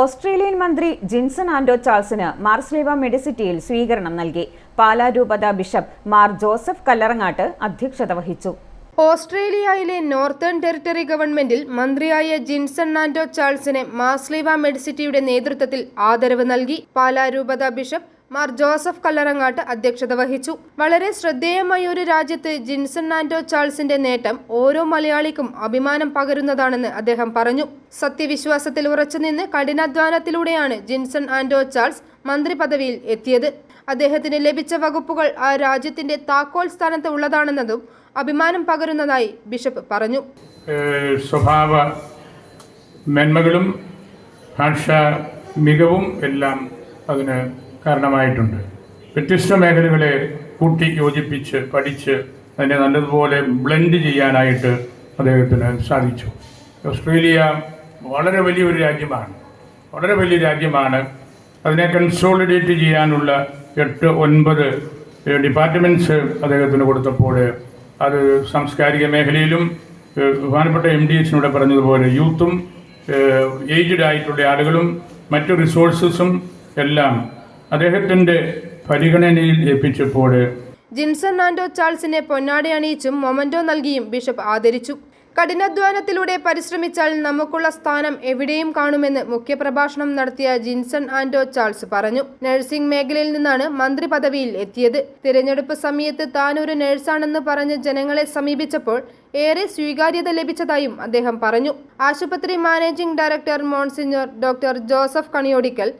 Australian മന്ത്രി ജിൻസൺ ആൻഡോ ചാൾസിന് മാർസ്ലേവ മെഡിസിറ്റിയിൽ സ്വീകരണം നൽകി. പാലാ രൂപത ബിഷപ്പ് മാർ ജോസഫ് കല്ലറങ്ങാട്ട് അധ്യക്ഷത വഹിച്ചു. ഓസ്ട്രേലിയയിലെ നോർത്തേൺ ടെറിട്ടറി ഗവൺമെന്റിൽ മന്ത്രിയായ ജിൻസൺ ആൻഡോ ചാൾസിന് മാസ്ലീവ മെഡിസിറ്റിയുടെ നേതൃത്വത്തിൽ ആദരവ് നൽകി. പാലാ രൂപത ബിഷപ്പ് മാർ ജോസഫ് കല്ലറങ്ങാട്ട് അധ്യക്ഷത വഹിച്ചു. വളരെ ശ്രദ്ധേയമായ ഒരു രാജ്യത്ത് ജിൻസൺ ആൻഡോ ചാൾസിന്റെ നേട്ടം ഓരോ മലയാളിക്കും അഭിമാനം പകരുന്നതാണെന്ന് അദ്ദേഹം പറഞ്ഞു. സത്യവിശ്വാസത്തിൽ ഉറച്ചുനിന്ന് കഠിനാധ്വാനത്തിലൂടെയാണ് ജിൻസൺ ആൻഡോ ചാൾസ് മന്ത്രി പദവിയിൽ എത്തിയത്. അദ്ദേഹത്തിന് ലഭിച്ച വകുപ്പുകൾ ആ രാജ്യത്തിന്റെ താക്കോൽ സ്ഥാനത്ത് ഉള്ളതാണെന്നതും അഭിമാനം പകരുന്നതായി ബിഷപ്പ് പറഞ്ഞു. സ്വഭാവ മെന്മകളും ഭാഷ മികവും എല്ലാം അതിന് കാരണമായിട്ടുണ്ട്. വ്യത്യസ്ത മേഖലകളെ കൂട്ടി യോജിപ്പിച്ച് പഠിച്ച് അതിനെ നല്ലതുപോലെ ബ്ലെൻഡ് ചെയ്യാനായിട്ട് അദ്ദേഹത്തിന് സാധിച്ചു. ഓസ്ട്രേലിയ വളരെ വലിയൊരു രാജ്യമാണ്. വളരെ വലിയ രാജ്യമാണ്. അതിനെ കൺസോളിഡേറ്റ് ചെയ്യാനുള്ള എട്ട് ഒൻപത് ഡിപ്പാർട്ട്മെന്റ്സ് അദ്ദേഹത്തിന് കൊടുത്തപ്പോൾ അത് സാംസ്കാരിക മേഖലയിലും ബഹുമാനപ്പെട്ട എം ഡി എച്ചിനൂടെ പറഞ്ഞതുപോലെ യൂത്തും ഏജ്ഡ് ആയിട്ടുള്ള ആളുകളും മറ്റു റിസോഴ്സസും എല്ലാം അദ്ദേഹത്തിന്റെ പരിഗണനയിൽ ഏൽപ്പിച്ചപ്പോൾ ജിൻസൺ ആൻഡോ ചാൾസിനെ പൊന്നാടി അണിയിച്ചും മൊമന്റോ നൽകിയും ബിഷപ്പ് ആദരിച്ചു. കഠിനാധ്വാനത്തിലൂടെ പരിശ്രമിച്ചാൽ നമുക്കുള്ള സ്ഥാനം എവിടെയും കാണുമെന്ന് മുഖ്യപ്രഭാഷണം നടത്തിയ ജിൻസൺ ആൻഡോ ചാൾസ് പറഞ്ഞു. നഴ്സിംഗ് മേഖലയിൽ നിന്നാണ് മന്ത്രി പദവിയിൽ എത്തിയത്. തിരഞ്ഞെടുപ്പ് സമയത്ത് താൻ ഒരു നഴ്സാണെന്ന് പറഞ്ഞ് ജനങ്ങളെ സമീപിച്ചപ്പോൾ ഏറെ സ്വീകാര്യത ലഭിച്ചതായും അദ്ദേഹം പറഞ്ഞു. ആശുപത്രി managing director monsignor doctor Joseph Kaniyodickal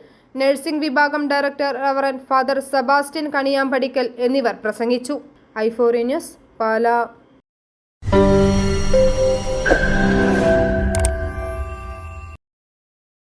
nursing വിഭാഗം director reverend father Sebastian Kaniyampadickal എന്നിവർ പ്രസംഗിച്ചു. ഐഫോറി ന്യൂസ് പാലാ.